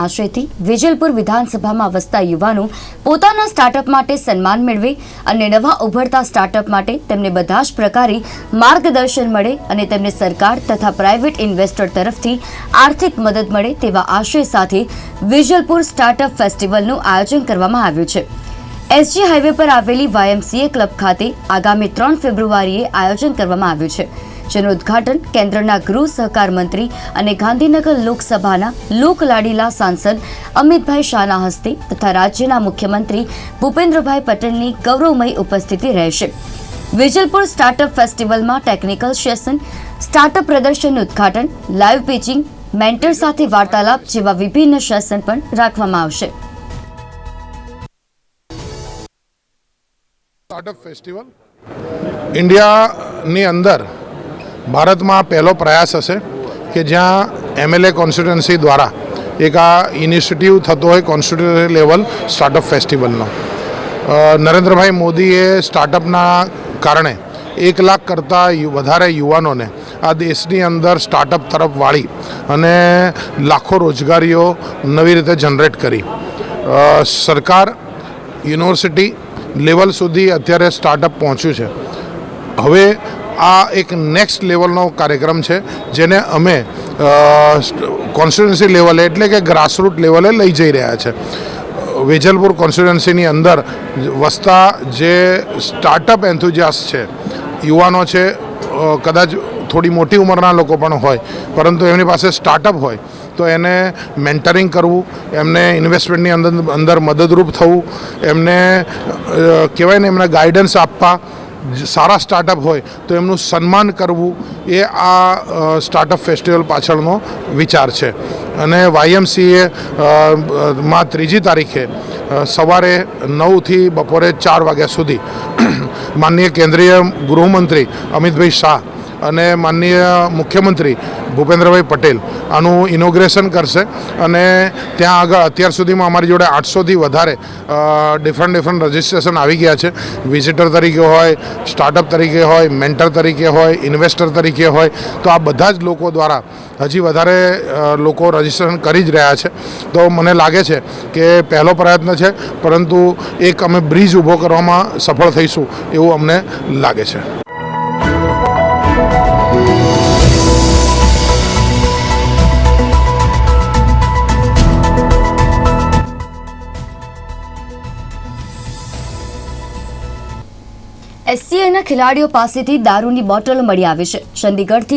આશયથી વિજલપુર વિધાનસભામાં વસતા યુવાનો પોતાના સ્ટાર્ટઅપ માટે સન્માન મેળવે અને નવા ઉભરતા સ્ટાર્ટઅપ માટે તેમને બધા જ પ્રકારે માર્ગદર્શન મળે અને તેમને સરકાર તથા પ્રાઇવેટ ઇન્વેસ્ટર તરફથી આર્થિક મદદ મળે તેવા આશય સાથે વિજલપુર સ્ટાર્ટઅપ ફેસ્ટિવલનું આયોજન કરવામાં આવ્યું છે. એસજી હાઈવે પર આવેલી વાયએમસીએ ક્લબ ખાતે આગામી ત્રણ ફેબ્રુઆરીએ આયોજન કરવામાં આવ્યું છે. જેનું ઉદ્ઘાટન કેન્દ્રના ગૃહ સહકાર મંત્રી અને ગાંધીનગર લોકસભાના લોકલાડીલા સાંસદ અમિતભાઈ શાહના હસ્તે તથા રાજ્યના મુખ્યમંત્રી ભૂપેન્દ્રભાઈ પટેલની ગૌરવમય ઉપસ્થિતિ રહેશે. વિજલપુર સ્ટાર્ટઅપ ફેસ્ટિવલમાં ટેકનિકલ સેશન, સ્ટાર્ટઅપ પ્રદર્શનનું ઉદ્ઘાટન, લાઈવ પિચિંગ, મેન્ટર સાથે વાર્તાલાપ જેવા વિભિન્ન સેશન પણ રાખવામાં આવશે. Startup festival. ઇન્ડિયાની અંદર ભારતમાં પહેલો પ્રયાસ હશે કે જ્યાં એમએલએ કોન્સ્ટિટ્યુન્સી દ્વારા એક આ ઇનિશિયેટિવ થતો હોય કોન્સ્ટિટ્યુન્સી લેવલ સ્ટાર્ટઅપ ફેસ્ટિવલનો નરેન્દ્રભાઈ મોદીએ સ્ટાર્ટઅપના કારણે એક લાખ કરતાં વધારે યુવાનોને આ દેશની અંદર સ્ટાર્ટઅપ તરફ વાળી અને લાખો રોજગારીઓ નવી રીતે જનરેટ કરી. સરકાર યુનિવર્સિટી લેવલ સુધી અત્યારે સ્ટાર્ટઅપ પહોંચ્યું છે. હવે આ એક નેક્સ્ટ લેવલનો કાર્યક્રમ છે, જેને અમે કોન્સ્ટિટ્યુન્સી લેવલે એટલે કે ગ્રાસરૂટ લેવલે લઈ જઈ રહ્યા છે. વેજલપુર કોન્સ્ટિટ્યુન્સીની અંદર વસતા જે સ્ટાર્ટઅપ એન્થુજિયાસ છે, યુવાનો છે કદાચ થોડી મોટી ઉંમરના લોકો પણ હોય, પરંતુ એમની પાસે સ્ટાર્ટઅપ હોય, તો એને મેન્ટરિંગ કરવું, એમને ઇન્વેસ્ટમેન્ટની અંદર અંદર મદદરૂપ થવું, એમને કહેવાય ને એમને ગાઈડન્સ આપવા સારા સ્ટાર્ટઅપ હોય તો એમનું સન્માન કરવું એ આ સ્ટાર્ટઅપ ફેસ્ટિવલ પાછળનો વિચાર છે. અને વાયએમસીએ માં ત્રીજી તારીખે સવારે નવથી બપોરે ચાર વાગ્યા સુધી માનનીય કેન્દ્રીય ગૃહમંત્રી અમિતભાઈ શાહ અને માનનીય મુખ્યમંત્રી ભૂપેન્દ્રભાઈ પટેલ આનું ઇનોગ્રેશન કરશે અને ત્યાં આગળ અત્યાર સુધીમાં અમારી જોડે આઠસોથી વધારે ડિફરન્ટ ડિફરન્ટ રજિસ્ટ્રેશન આવી ગયા છે. વિઝિટર તરીકે હોય સ્ટાર્ટઅપ તરીકે હોય મેન્ટર તરીકે હોય ઇન્વેસ્ટર તરીકે હોય, તો આ બધા જ લોકો દ્વારા હજી વધારે લોકો રજિસ્ટ્રેશન કરી જ રહ્યા છે. તો મને લાગે છે કે પહેલો પ્રયત્ન છે, પરંતુ એક અમે બ્રિજ ઊભો કરવામાં સફળ થઈશું એવું અમને લાગે છે. એસસીઆઈના ખેલાડીઓ પાસેથી દારૂની બોટલો મળી આવી છે. ચંદીગઢથી